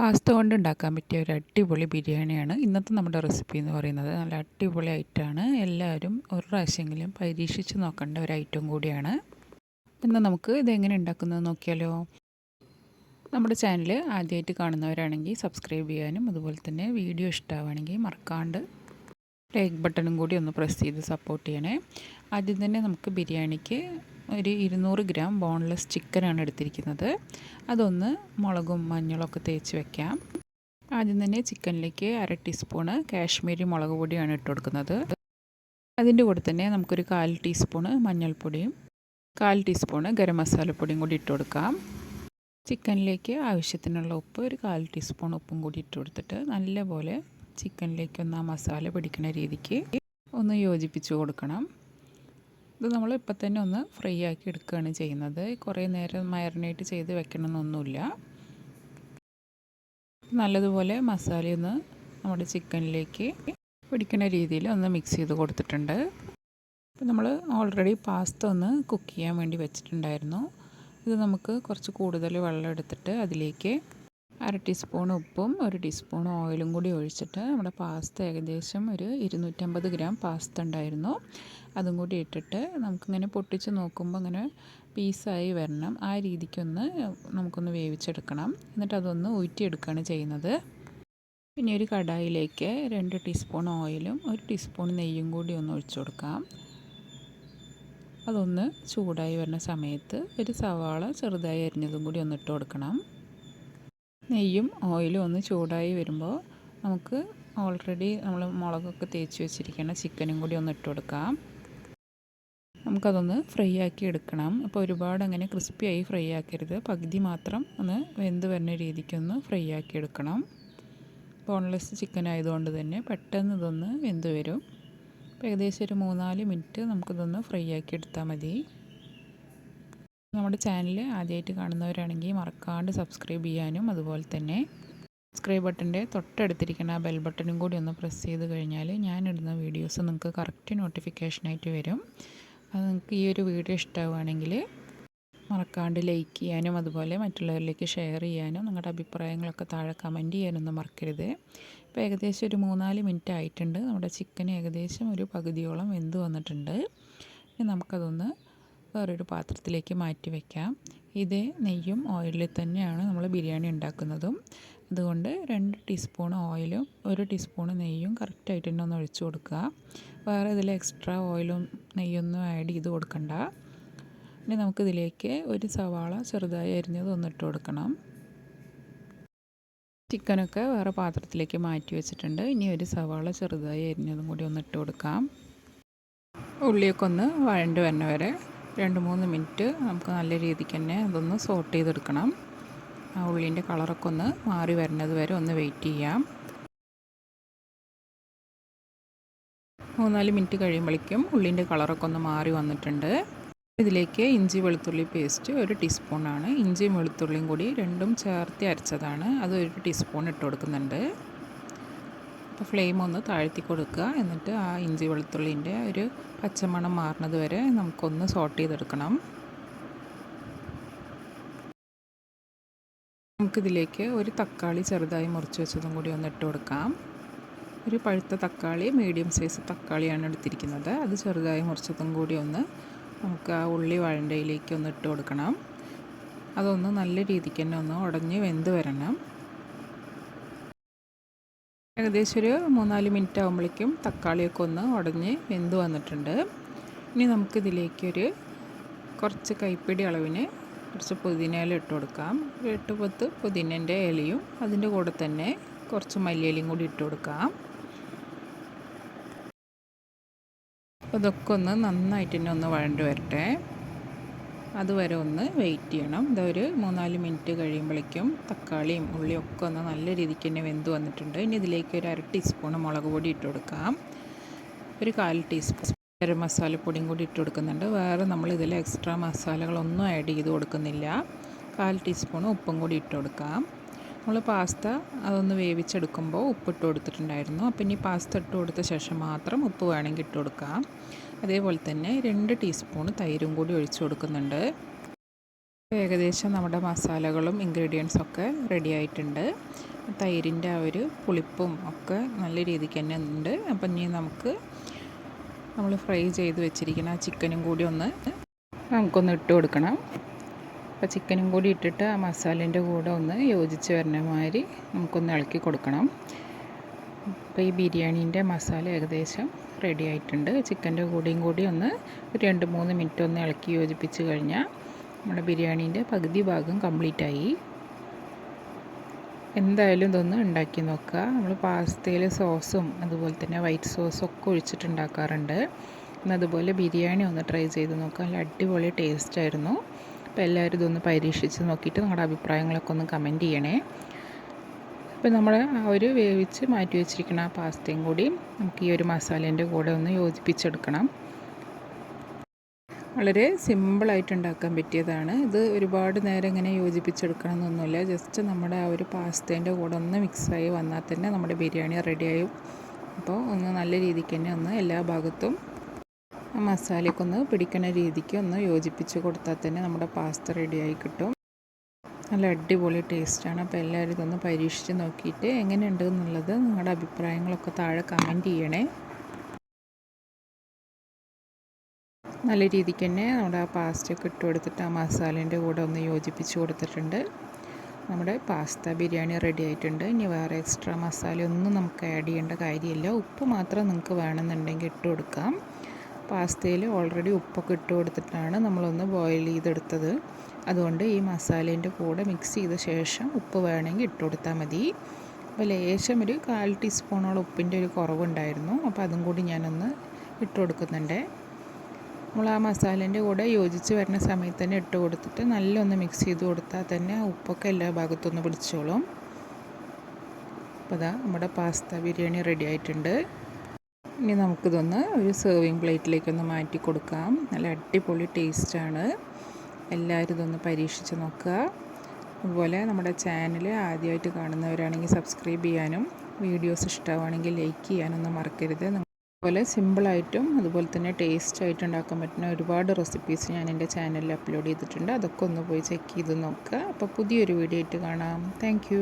Pasta കൊണ്ട് ഉണ്ടാക്കാൻ പറ്റിയ ഒരു അടിപൊളി ബിരിയാണിയാണ്. ഇന്നത്തെ നമ്മുടെ റെസിപ്പി എന്ന് പറയുന്നത് നല്ല അടിപൊളി ഐറ്റമാണ് എല്ലാവരും ഒരു പ്രാവശ്യമെങ്കിലും പരീക്ഷിച്ച് നോക്കേണ്ട ഒരു ഐറ്റം കൂടിയാണ്. ഇന്ന് നമുക്ക് ഇതെങ്ങനെ ഉണ്ടാക്കുന്നത് നോക്കിയാലോ? നമ്മുടെ ചാനൽ ആദ്യമായിട്ട് കാണുന്നവരാണെങ്കിൽ സബ്സ്ക്രൈബ് ചെയ്യാനും അതുപോലെ തന്നെ വീഡിയോ ഇഷ്ടമാവുകയാണെങ്കിൽ മറക്കാണ്ട് ലൈക്ക് ബട്ടണും കൂടി ഒന്ന് പ്രസ് ചെയ്ത് സപ്പോർട്ട് ചെയ്യണേ. ആദ്യം തന്നെ നമുക്ക് ബിരിയാണിക്ക് ഒരു ഇരുന്നൂറ് ഗ്രാം ബോൺലെസ് ചിക്കനാണ് എടുത്തിരിക്കുന്നത്. അതൊന്ന് മുളകും മഞ്ഞളൊക്കെ തേച്ച് വെക്കാം. ആദ്യം തന്നെ ചിക്കനിലേക്ക് അര ടീസ്പൂണ് കാശ്മീരി മുളക് പൊടിയാണ് ഇട്ട് കൊടുക്കുന്നത്. അതിന്റെ കൂടെ തന്നെ നമുക്കൊരു കാൽ ടീസ്പൂണ് മഞ്ഞൾപ്പൊടിയും കാൽ ടീസ്പൂണ് ഗരം മസാലപ്പൊടിയും കൂടി ഇട്ട് കൊടുക്കാം. ചിക്കനിലേക്ക് ആവശ്യത്തിനുള്ള ഉപ്പ് ഒരു കാൽ ടീസ്പൂൺ ഉപ്പും കൂടി ഇട്ട് കൊടുത്തിട്ട് നല്ലപോലെ ചിക്കനിലേക്ക് ഒന്ന് ആ മസാല പിടിക്കുന്ന രീതിക്ക് ഒന്ന് യോജിപ്പിച്ച് കൊടുക്കണം. ഇത് നമ്മൾ ഇപ്പം തന്നെ ഒന്ന് ഫ്രൈ ആക്കി എടുക്കുകയാണ് ചെയ്യുന്നത്. കുറേ നേരം മാരിനേറ്റ് ചെയ്ത് വെക്കണമെന്നൊന്നുമില്ല. നല്ലതുപോലെ മസാലയൊന്ന് നമ്മുടെ ചിക്കനിലേക്ക് പിടിക്കുന്ന രീതിയിൽ ഒന്ന് മിക്സ് ചെയ്ത് കൊടുത്തിട്ടുണ്ട്. ഇപ്പം നമ്മൾ ഓൾറെഡി പാസ്ത ഒന്ന് കുക്ക് ചെയ്യാൻ വേണ്ടി വെച്ചിട്ടുണ്ടായിരുന്നു. ഇത് നമുക്ക് കുറച്ച് കൂടുതൽ വെള്ളം എടുത്തിട്ട് അതിലേക്ക് അര ടീസ്പൂൺ ഉപ്പും ഒരു ടീസ്പൂൺ ഓയിലും കൂടി ഒഴിച്ചിട്ട് നമ്മുടെ പാസ്ത ഏകദേശം ഒരു ഇരുന്നൂറ്റമ്പത് ഗ്രാം പാസ്ത ഉണ്ടായിരുന്നു. അതും കൂടി ഇട്ടിട്ട് നമുക്കിങ്ങനെ പൊട്ടിച്ച് നോക്കുമ്പോൾ അങ്ങനെ പീസായി വരണം. ആ രീതിക്കൊന്ന് നമുക്കൊന്ന് വേവിച്ചെടുക്കണം. എന്നിട്ട് അതൊന്ന് ഊറ്റിയെടുക്കുകയാണ് ചെയ്യുന്നത്. പിന്നെ ഒരു കടായിലേക്ക് രണ്ട് ടീസ്പൂൺ ഓയിലും ഒരു ടീസ്പൂൺ നെയ്യും കൂടി ഒന്ന് ഒഴിച്ചു കൊടുക്കാം. അതൊന്ന് ചൂടായി വരുന്ന സമയത്ത് ഒരു സവാള ചെറുതായി അരിഞ്ഞതും കൂടി ഒന്ന് ഇട്ട് കൊടുക്കണം. നെയ്യും ഓയിലും ഒന്ന് ചൂടായി വരുമ്പോൾ നമുക്ക് ഓൾറെഡി നമ്മൾ മുളകൊക്കെ തേച്ച് വെച്ചിരിക്കുന്ന ചിക്കനും കൂടി ഒന്ന് ഇട്ട് കൊടുക്കാം. നമുക്കതൊന്ന് ഫ്രൈ ആക്കി എടുക്കണം. അപ്പോൾ ഒരുപാട് അങ്ങനെ ക്രിസ്പിയായി ഫ്രൈ ആക്കരുത് പകുതി മാത്രം ഒന്ന് വെന്ത് വരുന്ന രീതിക്കൊന്ന് ഫ്രൈ ആക്കി എടുക്കണം. ബോൺലെസ് ചിക്കൻ ആയതുകൊണ്ട് തന്നെ പെട്ടെന്ന് ഇതൊന്ന് വെന്ത് വരും. അപ്പോൾ ഏകദേശം ഒരു മൂന്നാൽ മിനിറ്റ് നമുക്കിതൊന്ന് ഫ്രൈ ആക്കി എടുത്താൽ മതി. നമ്മുടെ ചാനൽ ആദ്യമായിട്ട് കാണുന്നവരാണെങ്കിൽ മറക്കാണ്ട് സബ്സ്ക്രൈബ് ചെയ്യാനും അതുപോലെ തന്നെ സബ്സ്ക്രൈബ് ബട്ടന്റെ തൊട്ടടുത്തിരിക്കുന്ന ആ ബെൽ ബട്ടണും കൂടി ഒന്ന് പ്രസ് ചെയ്ത് കഴിഞ്ഞാൽ ഞാനിടുന്ന വീഡിയോസ് നിങ്ങൾക്ക് കറക്റ്റ് നോട്ടിഫിക്കേഷനായിട്ട് വരും. അത് നിങ്ങൾക്ക് ഈ ഒരു വീഡിയോ ഇഷ്ടമാവുകയാണെങ്കിൽ മറക്കാണ്ട് ലൈക്ക് ചെയ്യാനും അതുപോലെ മറ്റുള്ളവരിലേക്ക് ഷെയർ ചെയ്യാനും നിങ്ങളുടെ അഭിപ്രായങ്ങളൊക്കെ താഴെ കമന്റ് ചെയ്യാനൊന്നും മറക്കരുത്. ഇപ്പോൾ ഏകദേശം ഒരു മൂന്നാൽ മിനിറ്റ് ആയിട്ടുണ്ട്. നമ്മുടെ ചിക്കൻ ഏകദേശം ഒരു പകുതിയോളം വെന്ത് വന്നിട്ടുണ്ട്. ഇനി നമുക്കതൊന്ന് വേറൊരു പാത്രത്തിലേക്ക് മാറ്റി വയ്ക്കാം ഇതേ നെയ്യും ഓയിലിൽ തന്നെയാണ് നമ്മൾ ബിരിയാണി ഉണ്ടാക്കുന്നതും. അതുകൊണ്ട് രണ്ട് ടീസ്പൂൺ ഓയിലും ഒരു ടീസ്പൂൺ നെയ്യും കറക്റ്റായിട്ട് തന്നെ ഒന്ന് ഒഴിച്ചു കൊടുക്കുക. വേറെ ഇതിൽ എക്സ്ട്രാ ഓയിലും നെയ്യൊന്നും ആഡ് ചെയ്ത് കൊടുക്കണ്ട. ഇനി നമുക്കിതിലേക്ക് ഒരു സവാള ചെറുതായി അരിഞ്ഞത് ഒന്നിട്ട് കൊടുക്കണം. ചിക്കനൊക്കെ വേറെ പാത്രത്തിലേക്ക് മാറ്റി വെച്ചിട്ടുണ്ട്. ഇനി ഒരു സവാള ചെറുതായി അരിഞ്ഞതും കൂടി ഒന്നിട്ട് കൊടുക്കാം. ഉള്ളിയൊക്കെ ഒന്ന് വഴണ്ട് വരണ വരെ രണ്ട് മൂന്ന് മിനിറ്റ് നമുക്ക് നല്ല രീതിക്ക് തന്നെ അതൊന്ന് സോട്ട് ചെയ്തെടുക്കണം. ആ ഉള്ളിന്റെ കളറൊക്കെ ഒന്ന് മാറി വരുന്നത് വരെ ഒന്ന് വെയിറ്റ് ചെയ്യാം. മൂന്നാൽ മിനിറ്റ് കഴിയുമ്പോഴേക്കും ഉള്ളിന്റെ കളറൊക്കെ ഒന്ന് മാറി വന്നിട്ടുണ്ട്. ഇതിലേക്ക് ഇഞ്ചി വെളുത്തുള്ളി പേസ്റ്റ് ഒരു ടീസ്പൂണാണ്. ഇഞ്ചിയും വെളുത്തുള്ളിയും കൂടി രണ്ടും ചേർത്ത് അരച്ചതാണ്. അത് ഒരു ടീസ്പൂൺ ഇട്ട് കൊടുക്കുന്നുണ്ട്. അപ്പോൾ ഫ്ലെയിം ഒന്ന് താഴ്ത്തി കൊടുക്കുക. എന്നിട്ട് ആ ഇഞ്ചി വെളുത്തുള്ളിന്റെ ഒരു പച്ചമണം മാറുന്നത് വരെ നമുക്കൊന്ന് സോട്ട് ചെയ്തെടുക്കണം. നമുക്കിതിലേക്ക് ഒരു തക്കാളി ചെറുതായി മുറിച്ച് വെച്ചതും കൂടി ഒന്ന് ഇട്ട് കൊടുക്കാം. ഒരു പഴുത്ത തക്കാളി മീഡിയം സൈസ് തക്കാളിയാണ് എടുത്തിരിക്കുന്നത്. അത് ചെറുതായി മുറിച്ചതും കൂടി ഒന്ന് നമുക്ക് ആ ഉള്ളി വാഴണ്ടയിലേക്ക് ഒന്ന് ഇട്ട് കൊടുക്കണം. അതൊന്ന് നല്ല രീതിക്ക് തന്നെ ഒന്ന് ഉടഞ്ഞ് വെന്ത് വരണം. ഏകദേശം ഒരു മൂന്നാൽ മിനിറ്റ് ആകുമ്പോഴേക്കും തക്കാളിയൊക്കെ ഒന്ന് ഉടഞ്ഞ് വെന്ത് വന്നിട്ടുണ്ട്. ഇനി നമുക്കിതിലേക്കൊരു കുറച്ച് കൈപ്പിടി അളവിന് കുറച്ച് പുതിനയില ഇട്ട് കൊടുക്കാം. ഒരു എട്ട് പത്ത് പുതിനന്റെ ഇലയും അതിന്റെ കൂടെ തന്നെ കുറച്ച് മല്ലിയിലയും കൂടി ഇട്ട് കൊടുക്കാം. അതൊക്കെ ഒന്ന് നന്നായിട്ട് തന്നെ ഒന്ന് വഴണ്ട് വരട്ടെ. അതുവരെ ഒന്ന് വെയിറ്റ് ചെയ്യണം. ഇതൊരു മൂന്നാൽ മിനിറ്റ് കഴിയുമ്പോഴേക്കും തക്കാളിയും ഉള്ളിയും ഒക്കെ ഒന്ന് നല്ല രീതിക്ക് തന്നെ വെന്ത് വന്നിട്ടുണ്ട്. ഇനി ഇതിലേക്ക് ഒരു അര ടീസ്പൂൺ മുളക് പൊടി ഇട്ട് കൊടുക്കാം. ഒരു കാൽ ടീസ്പൂൺ ഗരം മസാലപ്പൊടിയും കൂടി ഇട്ട് കൊടുക്കുന്നുണ്ട്. വേറെ നമ്മൾ ഇതിൽ എക്സ്ട്രാ മസാലകളൊന്നും ആഡ് ചെയ്ത് കൊടുക്കുന്നില്ല. കാൽ ടീസ്പൂൺ ഉപ്പും കൂടി ഇട്ട് കൊടുക്കാം. നമ്മൾ പാസ്ത അതൊന്ന് വേവിച്ചെടുക്കുമ്പോൾ ഉപ്പിട്ട് കൊടുത്തിട്ടുണ്ടായിരുന്നു. അപ്പം ഇനി പാസ്ത ഇട്ട് കൊടുത്ത ശേഷം മാത്രം ഉപ്പ് വേണമെങ്കിൽ ഇട്ട് കൊടുക്കാം. അതേപോലെ തന്നെ രണ്ട് ടീസ്പൂൺ തൈരും കൂടി ഒഴിച്ചു കൊടുക്കുന്നുണ്ട്. ഏകദേശം നമ്മുടെ മസാലകളും ഇൻഗ്രീഡിയൻസൊക്കെ റെഡി ആയിട്ടുണ്ട്. തൈരിന്റെ ആ ഒരു പുളിപ്പും ഒക്കെ നല്ല രീതിക്ക് തന്നെ ഉണ്ട്. അപ്പം ഇനി നമുക്ക് നമ്മൾ ഫ്രൈ ചെയ്ത് വെച്ചിരിക്കുന്ന ആ ചിക്കനും കൂടി ഒന്ന് നമുക്കൊന്ന് ഇട്ട് കൊടുക്കണം. അപ്പോൾ ചിക്കനും കൂടി ഇട്ടിട്ട് ആ മസാലേന്റെ കൂടെ ഒന്ന് യോജിച്ച് വരുന്ന മാതിരി നമുക്കൊന്ന് ഇളക്കി കൊടുക്കണം. അപ്പോൾ ഈ ബിരിയാണീന്റെ മസാല ഏകദേശം റെഡി ആയിട്ടുണ്ട്. ചിക്കന്റെ കൂടെയും കൂടി ഒന്ന് ഒരു രണ്ട് മൂന്ന് മിനിറ്റ് ഒന്ന് ഇളക്കി യോജിപ്പിച്ച് കഴിഞ്ഞാൽ നമ്മുടെ ബിരിയാണീന്റെ പകുതി ഭാഗം കംപ്ലീറ്റ് ആയി. എന്തായാലും ഇതൊന്ന് ഉണ്ടാക്കി നോക്കുക നമ്മൾ പാസ്തയിൽ സോസും അതുപോലെ തന്നെ വൈറ്റ് സോസും ഒക്കെ ഒഴിച്ചിട്ടുണ്ടാക്കാറുണ്ട്. അതുപോലെ ബിരിയാണി ഒന്ന് ട്രൈ ചെയ്ത് നോക്കുക നല്ല അടിപൊളി ടേസ്റ്റ് ആയിരുന്നു. അപ്പോൾ എല്ലാവരും ഇതൊന്ന് പരീക്ഷിച്ച് നോക്കിയിട്ട് നിങ്ങളുടെ അഭിപ്രായങ്ങളൊക്കെ ഒന്ന് കമന്റ് ചെയ്യണേ. അപ്പോൾ നമ്മൾ ഒരു വേവിച്ച് മാറ്റി വെച്ചിരിക്കുന്ന ആ പാസ്തയും കൂടി നമുക്ക് ഈ ഒരു മസാലേന്റെ കൂടെ ഒന്ന് യോജിപ്പിച്ചെടുക്കണം. വളരെ സിമ്പിളായിട്ട് ഉണ്ടാക്കാൻ പറ്റിയതാണ്. ഇത് ഒരുപാട് നേരം ഇങ്ങനെ യോജിപ്പിച്ചെടുക്കണം എന്നൊന്നുമില്ല ജസ്റ്റ് നമ്മുടെ ആ ഒരു പാസ്തേന്റെ കൂടെ ഒന്ന് മിക്സായി വന്നാൽ തന്നെ നമ്മുടെ ബിരിയാണി റെഡിയായും അപ്പോൾ ഒന്ന് നല്ല രീതിക്ക് തന്നെ ഒന്ന് എല്ലാ ഭാഗത്തും മസാലയൊക്കെ ഒന്ന് പിടിക്കുന്ന രീതിക്ക് ഒന്ന് യോജിപ്പിച്ച് കൊടുത്താൽ തന്നെ നമ്മുടെ പാസ്ത റെഡിയായി കിട്ടും. നല്ല അടിപൊളി ടേസ്റ്റാണ്. അപ്പോൾ എല്ലാവരും ഇതൊന്ന് പരീക്ഷിച്ച് നോക്കിയിട്ട് എങ്ങനെയുണ്ട് എന്നുള്ളത് നിങ്ങളുടെ അഭിപ്രായങ്ങളൊക്കെ താഴെ കമന്റ് ചെയ്യണേ. നല്ല രീതിക്ക് തന്നെ നമ്മുടെ ആ പാസ്റ്റൊക്കെ ഇട്ട് കൊടുത്തിട്ട് ആ മസാലേന്റെ കൂടെ ഒന്ന് യോജിപ്പിച്ച് കൊടുത്തിട്ടുണ്ട്. നമ്മുടെ പാസ്ത ബിരിയാണി റെഡി ആയിട്ടുണ്ട്. ഇനി വേറെ എക്സ്ട്രാ മസാല ഒന്നും നമുക്ക് ആഡ് ചെയ്യേണ്ട കാര്യമില്ല. ഉപ്പ് മാത്രം നിങ്ങൾക്ക് വേണമെന്നുണ്ടെങ്കിൽ ഇട്ട് കൊടുക്കാം. പാസ്തയിൽ ഓൾറെഡി ഉപ്പൊക്കെ ഇട്ട് കൊടുത്തിട്ടാണ് നമ്മളൊന്ന് ബോയിൽ ചെയ്തെടുത്തത്. അതുകൊണ്ട് ഈ മസാലേന്റെ കൂടെ മിക്സ് ചെയ്ത ശേഷം ഉപ്പ് വേണമെങ്കിൽ ഇട്ട് കൊടുത്താൽ മതി. അപ്പോൾ ലേശം ഒരു കാൽ ടീസ്പൂണോളം ഉപ്പിന്റെ ഒരു കുറവുണ്ടായിരുന്നു. അപ്പോൾ അതും കൂടി ഞാനൊന്ന് ഇട്ട് കൊടുക്കുന്നുണ്ട്. നമ്മൾ ആ മസാലേന്റെ കൂടെ യോജിച്ച് വരുന്ന സമയത്ത് തന്നെ ഇട്ട് കൊടുത്തിട്ട് നല്ലൊന്ന് മിക്സ് ചെയ്ത് കൊടുത്താൽ തന്നെ ഉപ്പൊക്കെ എല്ലാ ഭാഗത്തുനിന്ന് പിടിച്ചോളും. അപ്പോൾ അതാ നമ്മുടെ പാസ്ത ബിരിയാണി റെഡി ആയിട്ടുണ്ട്. ഇനി നമുക്കിതൊന്ന് ഒരു സെർവിങ് പ്ലേറ്റിലേക്കൊന്ന് മാറ്റി കൊടുക്കാം. നല്ല അടിപൊളി ടേസ്റ്റാണ് എല്ലാവരും ഇതൊന്ന് പരീക്ഷിച്ച് നോക്കുക. അതുപോലെ നമ്മുടെ ചാനൽ ആദ്യമായിട്ട് കാണുന്നവരാണെങ്കിൽ സബ്സ്ക്രൈബ് ചെയ്യാനും വീഡിയോസ് ഇഷ്ടമാണെങ്കിൽ ലൈക്ക് ചെയ്യാനൊന്നും മറക്കരുത്. അതുപോലെ സിമ്പിളായിട്ടും അതുപോലെ തന്നെ ടേസ്റ്റ് ആയിട്ട് ഉണ്ടാക്കാൻ പറ്റുന്ന ഒരുപാട് റെസിപ്പീസ് ഞാൻ എന്റെ ചാനലിൽ അപ്ലോഡ് ചെയ്തിട്ടുണ്ട്. അതൊക്കെ ഒന്ന് പോയി ചെക്ക് ചെയ്ത് നോക്കുക. അപ്പോൾ പുതിയൊരു വീഡിയോ ആയിട്ട് കാണാം. താങ്ക്